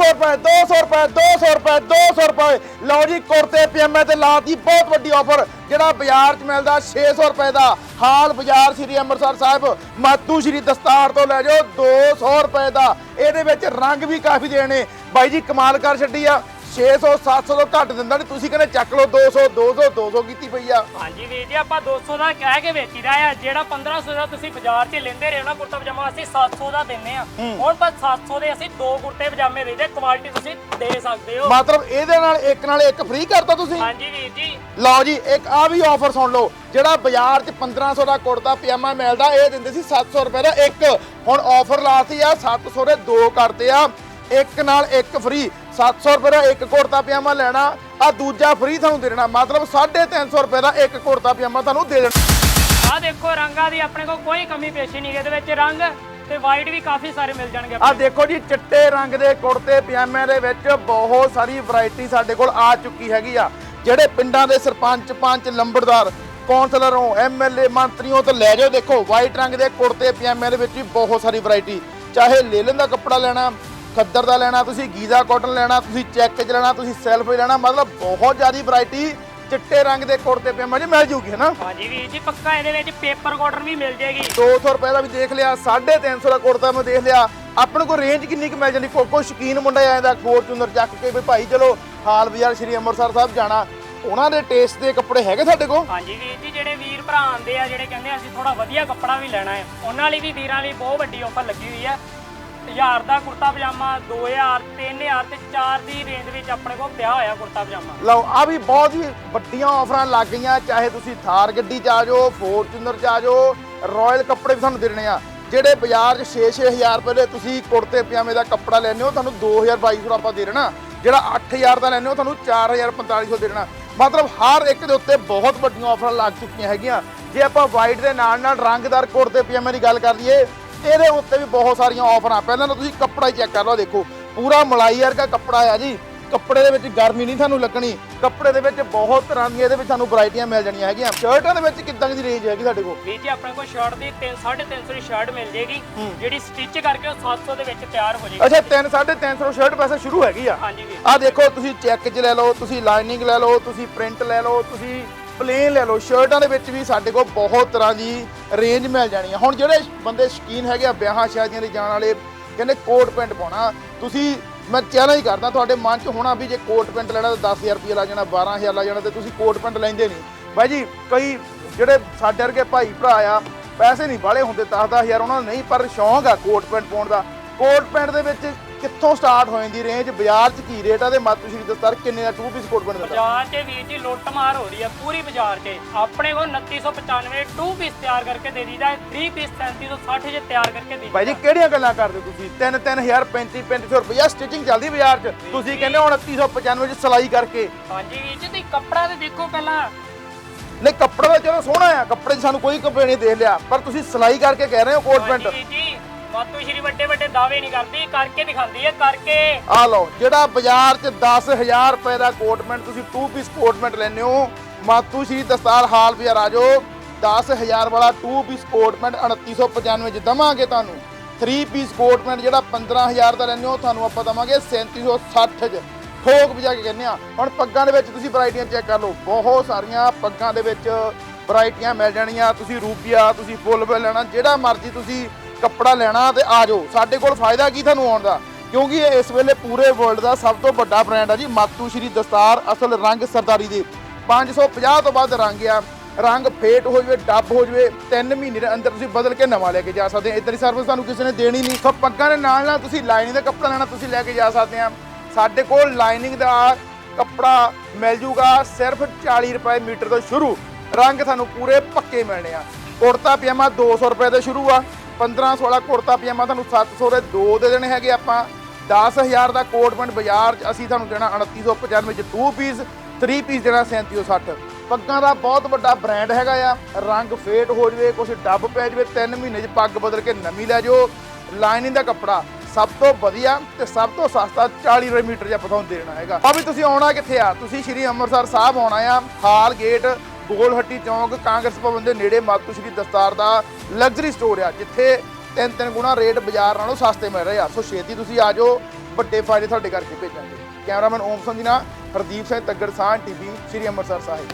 200 ਰੁਪਏ 200 ਰੁਪਏ 200 ਰੁਪਏ 200 ਰੁਪਏ। ਲਓ ਜੀ ਕੁਰਤੇ ਪਜਾਮੇ ਤੇ ਲਾਤੀ ਬਹੁਤ ਵੱਡੀ ਆਫਰ ਜਿਹੜਾ ਬਾਜ਼ਾਰ 'ਚ ਮਿਲਦਾ 600 ਰੁਪਏ ਦਾ। ਹਾਲ ਬਾਜ਼ਾਰ ਸ੍ਰੀ ਅੰਮ੍ਰਿਤਸਰ ਸਾਹਿਬ ਮਾਤੂ ਸ੍ਰੀ ਦਸਤਾਰ ਤੋਂ ਲੈ ਜਾਓ 200 ਰੁਪਏ ਦਾ। ਇਹਦੇ ਵਿੱਚ ਰੰਗ ਵੀ ਕਾਫੀ ਦੇਣੇ। ਬਾਈ ਜੀ, ਕਮਾਲ ਕਰ ਛੱਡੀ ਆ। 600 700 ਤੋਂ ਘੱਟ ਦਿੰਦਾ ਨਹੀਂ ਤੁਸੀਂ ਕਹਿੰਦੇ ਚੱਕ ਲਓ 200 200 200 ਕੀਤੀ ਪਈ ਆ। ਹਾਂਜੀ ਵੀਰ ਜੀ ਆਪਾਂ 200 ਦਾ ਕਹਿ ਕੇ ਵੇਚੀਦਾ ਆ। ਜਿਹੜਾ 1500 ਦਾ ਤੁਸੀਂ ਬਾਜ਼ਾਰ 'ਚ ਲੈਂਦੇ ਰਹੇ ਹੋ ਨਾ ਕੁੜਤਾ ਪਜਾਮਾ ਅਸੀਂ 700 ਦਾ ਦਿੰਨੇ ਆ। ਹੁਣ ਪਰ 700 ਦੇ ਅਸੀਂ ਦੋ ਕੁੜਤੇ ਪਜਾਮੇ ਦੇ ਦੇ ਕੁਆਲਿਟੀ ਤੁਸੀਂ ਦੇ ਸਕਦੇ ਹੋ। ਮਤਲਬ ਇਹਦੇ ਨਾਲ ਇੱਕ ਨਾਲ ਇੱਕ ਫ੍ਰੀ ਕਰਤਾ ਤੁਸੀਂ? ਹਾਂਜੀ ਵੀਰ ਜੀ। ਲਓ ਜੀ ਇੱਕ ਆ ਵੀ ਆਫਰ ਸੁਣ ਲਓ। ਜਿਹੜਾ ਬਾਜ਼ਾਰ 'ਚ 1500 ਦਾ ਕੁੜਤਾ ਪਜਾਮਾ ਮਿਲਦਾ ਇਹ ਦਿੰਦੇ ਸੀ 700 ਰੁਪਏ ਦਾ ਇੱਕ। ਹੁਣ ਆਫਰ ਲਾਤੀ ਆ 700 ਦੇ ਦੋ ਕਰਤੇ ਆ। ਇੱਕ ਨਾਲ ਇੱਕ ਫ੍ਰੀ 700 ਰੁਪਏ ਦਾ ਇੱਕ ਕੁੜਤਾ ਪਜਾਮਾ ਲੈਣਾ ਆ ਦੂਜਾ ਫ੍ਰੀ ਤੁਹਾਨੂੰ ਦੇ ਦੇਣਾ। ਮਤਲਬ 350 ਰੁਪਏ ਦਾ ਇੱਕ ਕੁੜਤਾ ਪਜਾਮਾ ਤੁਹਾਨੂੰ ਦੇ ਦੇਣਾ। ਆਹ ਦੇਖੋ ਰੰਗਾਂ ਦੀ ਆਪਣੇ ਕੋਲ ਕੋਈ ਕਮੀ ਪੇਸ਼ੀ ਨਹੀਂ ਇਹਦੇ ਵਿੱਚ ਰੰਗ ਤੇ ਵਾਈਟ ਵੀ ਕਾਫੀ ਸਾਰੇ ਮਿਲ ਜਾਣਗੇ ਆ ਦੇਖੋ ਜੀ ਚਿੱਟੇ ਰੰਗ ਦੇ ਕੁੜਤੇ ਪਜਾਮਿਆਂ ਦੇ ਵਿੱਚ ਬਹੁਤ ਸਾਰੀ ਵੈਰਾਈਟੀ ਸਾਡੇ ਕੋਲ ਆ ਚੁੱਕੀ ਹੈਗੀ ਆ। ਜਿਹੜੇ ਪਿੰਡਾਂ ਦੇ ਸਰਪੰਚ ਪੰਚ ਲੰਬੜਦਾਰ ਕੌਂਸਲਰੋਂ ਐਮਐਲਏ ਮੰਤਰੀਆਂ ਤੋਂ ਲੈ ਜਾਓ ਦੇਖੋ ਵਾਈਟ ਰੰਗ ਦੇ ਕੁੜਤੇ ਪਜਾਮਿਆਂ ਦੇ ਵਿੱਚ ਵੀ ਬਹੁਤ ਸਾਰੀ ਵੈਰਾਈਟੀ ਚਾਹੇ ਲੇਲਨ ਦਾ ਕੱਪੜਾ ਲੈਣਾ ਖੱਦਰ ਦਾ ਲੈਣਾ ਤੁਸੀਂ ਗੀਜ਼ਾ ਕਾਟਨ ਲੈਣਾ ਤੁਸੀਂ ਚੈੱਕ 'ਚ ਲੈਣਾ ਤੁਸੀਂ ਸੈਲਫ ਲੈਣਾ ਮਤਲਬ ਬਹੁਤ ਜ਼ਿਆਦੀ ਵੈਰਾਈਟੀ ਚਿੱਟੇ ਰੰਗ ਦੇ ਕੁੜਤੇ ਪਜਾਮੇ 'ਚ ਮਿਲ ਜੂਗੀ ਹੈ ਨਾ ਹਾਂਜੀ ਵੀਰ ਜੀ ਪੱਕਾ ਇਹਦੇ ਵਿੱਚ ਪੇਪਰ ਕਾਟਨ ਵੀ ਮਿਲ ਜੇਗੀ 200 ਰੁਪਏ ਦਾ ਵੀ ਦੇਖ ਲਿਆ 350 ਦਾ ਕੁੜਤਾ ਮੈਂ ਦੇਖ ਲਿਆ। ਆਪਣੇ ਕੋਲ ਰੇਂਜ ਕਿੰਨੀ ਕੁ ਮਿਲ ਜਾਂਦੀ? ਕੋਈ ਕੋਈ ਸ਼ਕੀਨ ਮੁੰਡਾ ਆ ਜਾਂਦਾ ਫੋਰਚੂਨਰ ਚੱਕ ਕੇ ਵੀ ਭਾਈ ਚਲੋ ਹਾਲ ਬਾਜ਼ਾਰ ਸ਼੍ਰੀ ਅੰਮ੍ਰਿਤਸਰ ਸਾਹਿਬ ਜਾਣਾ। ਉਹਨਾਂ ਦੇ ਟੇਸਟ ਦੇ ਕੱਪੜੇ ਹੈਗੇ ਸਾਡੇ ਕੋਲ? ਹਾਂਜੀ ਵੀਰ ਜੀ ਜਿਹੜੇ ਵੀਰ ਭਰਾ ਆਂਦੇ ਆ ਜਿਹੜੇ ਕਹਿੰਦੇ ਅਸੀਂ ਥੋੜਾ ਵਧੀਆ ਕੱਪੜਾ ਵੀ ਲੈਣਾ ਹੈ। ਉਹਨਾਂ ਲਈ ਵੀ ਵੀਰਾਂ ਲਈ ਬਹੁਤ ਵੱਡੀ ਆਫਰ ਲੱਗੀ ਹੋਈ ਹੈ। 1000 ਦਾ ਕੁੜਤਾ ਪਜਾਮਾ 2000 3000 ਤੇ 4 ਦੀ ਰੇਂਜ ਵਿੱਚ ਆਪਣੇ ਕੋਲ ਪਿਆ ਹੋਇਆ ਕੁੜਤਾ ਪਜਾਮਾ। ਲਓ, ਆ ਵੀ ਬਹੁਤ ਹੀ ਵੱਡੀਆਂ ਆਫਰਾਂ ਲੱਗ ਗਈਆਂ, ਚਾਹੇ ਤੁਸੀਂ ਥਾਰ ਗੱਡੀ 'ਚ ਆ ਜਾਓ ਫੋਰਚੂਨਰ 'ਚ ਆ ਜਾਓ ਰਾਇਲ ਕੱਪੜੇ ਵੀ ਤੁਹਾਨੂੰ ਦੇਣੇ ਆ। ਜਿਹੜੇ ਬਾਜ਼ਾਰ 'ਚ 6-6000 ਰੁਪਏ ਦੇ ਤੁਸੀਂ ਕੁੜਤੇ, ਪਜਾਮੇ ਦਾ ਕੱਪੜਾ ਲੈਣੇ ਹੋ, ਤੁਹਾਨੂੰ 2000 2200 ਆਪਾਂ ਦੇ ਦੇਣਾ। ਜਿਹੜਾ 8000 ਦਾ ਲੈਣੇ ਹੋ, ਤੁਹਾਨੂੰ 4000 4500 ਦੇ ਦੇਣਾ। ਮਤਲਬ ਹਰ ਇੱਕ ਦੇ ਉੱਤੇ ਬਹੁਤ ਵੱਡੀਆਂ ਆਫਰਾਂ ਲੱਗ ਚੁੱਕੀਆਂ ਹੈਗੀਆਂ। ਜੇ ਆਪਾਂ ਵਾਈਟ ਦੇ ਨਾਲ ਨਾਲ ਰੰਗਦਾਰ ਕੁੜਤੇ ਪਜਾਮੇ ਦੀ ਗੱਲ ਕਰ ਲਈਏ ਇਹਦੇ ਉੱਤੇ ਵੀ ਬਹੁਤ ਸਾਰੀਆਂ ਆਫਰਾਂ ਪਹਿਲਾਂ ਤਾਂ ਤੁਸੀਂ ਕੱਪੜਾ ਹੀ ਚੈੱਕ ਕਰ ਲਓ ਦੇਖੋ। ਪੂਰਾ ਮਲਾਈ ਵਰਗਾ ਕੱਪੜਾ ਆ ਜੀ। ਕੱਪੜੇ ਦੇ ਵਿੱਚ ਗਰਮੀ ਨਹੀਂ ਤੁਹਾਨੂੰ ਲੱਗਣੀ। ਕੱਪੜੇ ਦੇ ਵਿੱਚ ਬਹੁਤ ਤਰ੍ਹਾਂ ਦੀਆਂ ਇਹਦੇ ਵਿੱਚ ਤੁਹਾਨੂੰ ਵੈਰਾਈਟੀਆਂ ਮਿਲ ਜਾਣੀਆਂ ਹੈਗੀਆਂ। ਸ਼ਰਟਾਂ ਦੇ ਵਿੱਚ ਕਿੱਦਾਂ ਦੀ ਰੇਂਜ ਹੈਗੀ ਸਾਡੇ ਕੋਲ? ਵੀਰ ਜੀ ਆਪਣੇ ਕੋਲ ਸ਼ਰਟ ਦੀ 3 350 ਦੀ ਸ਼ਰਟ ਮਿਲ ਜੇਗੀ। ਜਿਹੜੀ ਸਟਿਚ ਕਰਕੇ ਉਹ 700 ਦੇ ਵਿੱਚ ਤਿਆਰ ਹੋ ਜੇਗੀ। ਅੱਛਾ 3 350 ਸ਼ਰਟ ਵੈਸੇ ਸ਼ੁਰੂ ਹੈਗੀ ਆ। ਹਾਂਜੀ ਵੀਰ ਆ ਦੇਖੋ ਤੁਸੀਂ ਚੈੱਕ 'ਚ ਲੈ ਲਓ ਤੁਸੀਂ ਲਾਈਨਿੰਗ ਲੈ ਲਓ ਤੁਸੀਂ ਪ੍ਰਿੰਟ ਲੈ ਲਓ ਤੁਸੀਂ ਪਲੇਨ ਲੈ ਲਓ, ਸ਼ਰਟਾਂ ਦੇ ਵਿੱਚ ਵੀ ਸਾਡੇ ਕੋਲ ਬਹੁਤ ਤਰ੍ਹਾਂ ਦੀ ਰੇਂਜ ਮਿਲ ਜਾਣੀ ਆ। ਹੁਣ ਜਿਹੜੇ ਬੰਦੇ ਸ਼ਕੀਨ ਹੈਗੇ ਆ ਵਿਆਹਾਂ ਸ਼ਾਦੀਆਂ ਦੇ ਜਾਣ ਵਾਲੇ, ਕਹਿੰਦੇ ਕੋਟ ਪੈਂਟ ਪਾਉਣਾ। ਤੁਸੀਂ, ਮੈਂ ਚੈਲੰਜ ਕਰਦਾ ਤੁਹਾਡੇ ਮਨ 'ਚ ਹੋਣਾ ਵੀ ਜੇ ਕੋਟ ਪੈਂਟ ਲੈਣਾ ਤਾਂ 10000 ਰੁਪਏ ਲੱਗ ਜਾਣਾ 12000 ਲੱਗ ਜਾਣਾ ਤੇ ਤੁਸੀਂ ਕੋਟ ਪੈਂਟ ਲੈਂਦੇ ਨਹੀਂ। ਬਾਈ ਜੀ, ਕਈ ਜਿਹੜੇ ਸਾਡੇ ਵਰਗੇ ਭਾਈ ਭਰਾ ਆ, ਪੈਸੇ ਨਹੀਂ ਬਾਲੇ ਹੁੰਦੇ 10-10000 ਉਹਨਾਂ ਨੂੰ ਨਹੀਂ, ਪਰ ਸ਼ੌਂਕ ਆ ਕੋਟ ਪੈਂਟ ਪਾਉਣ ਦਾ। ਕੋਟ ਪੈਂਟ ਦੇ ਵਿੱਚ ਕਿੱਥੋਂ ਸਟਾਰਟ ਹੋ ਜਾਂਦੀ ਰੇਂਜ? ਬਾਜ਼ਾਰ 'ਚ ਕੀ ਰੇਟ ਆ ਤੇ ਮਾਤੂ ਸ਼੍ਰੀ ਦਸਤਾਰ ਕਿੰਨੇ ਦਾ 2 ਪੀਸ ਕੋਟ ਦਾ ਬਾਜ਼ਾਰ 'ਚ ਵੀਰ ਜੀ ਲੁੱਟ ਮਾਰ ਹੋ ਰਹੀ ਹੈ ਪੂਰੀ ਬਾਜ਼ਾਰ 'ਚ। ਆਪਣੇ ਕੋਲ 2995 2 ਪੀਸ ਤਿਆਰ ਕਰਕੇ ਦੇ ਦੀਦਾ 3 ਪੀਸ 3760 'ਚ ਤਿਆਰ ਕਰਕੇ ਦੇ ਭਾਈ ਜੀ ਕਿਹੜੀਆਂ ਗੱਲਾਂ ਕਰਦੇ ਤੁਸੀਂ? 3-3000 35-3500 ਰੁਪਇਆ ਸਟਿਚਿੰਗ ਚੱਲਦੀ ਬਾਜ਼ਾਰ 'ਚ। ਤੁਸੀਂ ਕਹਿੰਦੇ ਹੁਣ 2995 'ਚ ਸਿਲਾਈ ਕਰਕੇ। ਹਾਂਜੀ ਵੀਰ ਜੀ ਤੁਸੀਂ ਕੱਪੜਾ ਤੇ ਦੇਖੋ ਪਹਿਲਾਂ। ਨਹੀਂ ਕੱਪੜਾ ਤਾਂ ਚਲੋ ਸੋਹਣਾ ਆ। ਕੱਪੜੇ 'ਚ ਸਾਨੂੰ ਕੋਈ ਕੰਪਲੇਂਟ ਨਹੀਂ ਦੇ ਲਿਆ ਪਰ ਤੁਸੀਂ ਸਿਲਾਈ ਕਰਕੇ ਕਹਿ ਰਹੇ ਹੋ ਕੋਟ ਪੈਂਟ ਹਾਂਜੀ ਵੀਰ ਜੀ ਮਾਤੂ ਸ਼੍ਰੀ ਵੱਡੇ ਵੱਡੇ ਦਾਅਵੇ ਨਹੀਂ ਕਰਦੀ, ਕਰਕੇ ਦਿਖਾਉਂਦੀ ਹੈ, ਕਰਕੇ। ਆ ਲਓ, ਜਿਹੜਾ ਬਾਜ਼ਾਰ 'ਚ 10000 ਰੁਪਏ ਦਾ ਕੋਟ ਪੈਂਟ ਤੁਸੀਂ 2 ਪੀਸ ਕੋਟਮੈਂਟ ਲੈਂਦੇ ਹੋ। ਮਾਤੂ ਸ਼੍ਰੀ ਦਸਤਾਰ ਹਾਲ ਬਾਜ਼ਾਰ ਆ ਜਾਓ 10000 ਵਾਲਾ 2 ਪੀਸ ਕੋਟ ਪੈਂਟ 2995 'ਚ ਦਵਾਂਗੇ ਤੁਹਾਨੂੰ। 3 ਪੀਸ ਕੋਟਮੈਂਟ ਜਿਹੜਾ 15000 ਦਾ ਲੈਂਦੇ ਹੋ, ਤੁਹਾਨੂੰ ਆਪਾਂ ਦਵਾਂਗੇ 3760 'ਚ। ਠੋਕ ਵਜਾ ਕੇ ਕਹਿੰਦੇ ਆ। ਹੁਣ ਪੱਗਾਂ ਦੇ ਵਿੱਚ ਤੁਸੀਂ ਵੈਰਾਈਟੀਆਂ ਚੈੱਕ ਕਰ ਲਓ। ਬਹੁਤ ਸਾਰੀਆਂ ਪੱਗਾਂ ਦੇ ਵਿੱਚ ਵੈਰਾਈਟੀਆਂ ਮਿਲ ਜਾਣੀਆਂ। ਤੁਸੀਂ ਰੂਪੀਆ, ਤੁਸੀਂ ਫੁੱਲ ਬਿੱਲ ਲੈਣਾ ਜਿਹੜਾ ਮਰਜ਼ੀ ਤੁਸੀਂ ਕੱਪੜਾ ਲੈਣਾ ਤੇ ਆ ਜਾਓ। ਸਾਡੇ ਕੋਲ ਫਾਇਦਾ ਕੀ ਤੁਹਾਨੂੰ ਆਉਣ ਦਾ? ਕਿਉਂਕਿ ਇਹ ਇਸ ਵੇਲੇ ਪੂਰੇ ਵਰਲਡ ਦਾ ਸਭ ਤੋਂ ਵੱਡਾ ਬ੍ਰਾਂਡ ਆ ਜੀ, ਮਾਤੂ ਸ਼੍ਰੀ ਦਸਤਾਰ, ਅਸਲ ਰੰਗ ਸਰਦਾਰੀ ਦੇ। 550 ਤੋਂ ਵੱਧ ਰੰਗ ਆ। ਰੰਗ ਫੇਟ ਹੋ ਜਵੇ, ਡੱਬ ਹੋ ਜਵੇ 3 ਮਹੀਨੇ ਦੇ ਅੰਦਰ ਤੁਸੀਂ ਬਦਲ ਕੇ ਨਵਾਂ ਲੈ ਕੇ ਜਾ ਸਕਦੇ ਆ। ਇਦਾਂ ਦੀ ਸਰਵਿਸ ਤੁਹਾਨੂੰ ਕਿਸੇ ਨੇ ਦੇਣੀ ਨਹੀਂ। ਸੋ ਪੱਗਾਂ ਦੇ ਨਾਲ ਨਾਲ ਤੁਸੀਂ ਲਾਈਨਿੰਗ ਦਾ ਕੱਪੜਾ ਲੈਣਾ, ਤੁਸੀਂ ਲੈ ਕੇ ਜਾ ਸਕਦੇ ਆ। ਸਾਡੇ ਕੋਲ ਲਾਈਨਿੰਗ ਦਾ ਕੱਪੜਾ ਮਿਲ ਜੂਗਾ ਸਿਰਫ 40 ਰੁਪਏ ਮੀਟਰ ਤੋਂ ਸ਼ੁਰੂ। ਰੰਗ ਤੁਹਾਨੂੰ ਪੂਰੇ ਪੱਕੇ ਮਿਲਣੇ ਆ। ਕੁੜਤਾ ਪਜਾਮਾ 200 ਰੁਪਏ ਤੋਂ ਸ਼ੁਰੂ ਆ। 1500 ਵਾਲਾ ਕੁੜਤਾ ਪਜਾਮਾ ਤੁਹਾਨੂੰ 700 ਦੇ ਦੋ ਦੇ ਦੇਣੇ ਹੈਗੇ ਆਪਾਂ। 10000 ਦਾ ਕੋਟ ਪੈਂਟ ਬਾਜ਼ਾਰ 'ਚ ਅਸੀਂ ਤੁਹਾਨੂੰ ਦੇਣਾ 2995 ਚ 2 ਪੀਸ 3 ਪੀਸ ਦੇਣਾ 3760 ਪੱਗਾਂ ਦਾ ਬਹੁਤ ਵੱਡਾ ਬ੍ਰਾਂਡ ਹੈਗਾ ਆ। ਰੰਗ ਫੇਟ ਹੋ ਜਵੇ ਕੁਝ ਡੱਬ ਪੈ ਜਵੇ 3 ਮਹੀਨੇ 'ਚ ਪੱਗ ਬਦਲ ਕੇ ਨਵੀਂ ਲੈ ਜਾਓ। ਲਾਈਨਿੰਗ ਦਾ ਕੱਪੜਾ ਸਭ ਤੋਂ ਵਧੀਆ ਤੇ ਸਭ ਤੋਂ ਸਸਤਾ 40 ਰੁਪਏ ਮੀਟਰ ਜਾਂ ਤੁਹਾਨੂੰ ਦੇਣਾ ਹੈਗਾ। ਆ ਵੀ ਤੁਸੀਂ ਆਉਣਾ ਕਿੱਥੇ ਆ, ਤੁਸੀਂ ਸ਼੍ਰੀ ਅੰਮ੍ਰਿਤਸਰ ਸਾਹਿਬ ਆਉਣਾ ਆ, ਹਾਲ ਗੇਟ ਗੋਲ ਹੱਟੀ ਚੌਂਕ, ਕਾਂਗਰਸ ਭਵਨ ਦੇ ਨੇੜੇ ਮਾਤੂ ਸ਼੍ਰੀ ਦਸਤਾਰ ਦਾ ਲਗਜ਼ਰੀ ਸਟੋਰ ਆ, ਜਿੱਥੇ ਤਿੰਨ ਤਿੰਨ ਗੁਣਾ ਰੇਟ ਬਾਜ਼ਾਰ ਨਾਲੋਂ ਸਸਤੇ ਮਿਲ ਰਹੇ ਆ। ਸੋ ਛੇਤੀ ਤੁਸੀਂ ਆ ਜਾਓ, ਵੱਡੇ ਫਾਇਦੇ ਤੁਹਾਡੇ ਕਰਕੇ ਭੇਜਾਂਗੇ। ਕੈਮਰਾਮੈਨ ਓਮ ਸੰਧੀ ਨਾਲ ਹਰਦੀਪ ਸਿੰਘ ਤੱਗੜ ਸਾਹ ਟੀਵੀ, ਸ੍ਰੀ ਅੰਮ੍ਰਿਤਸਰ ਸਾਹਿਬ।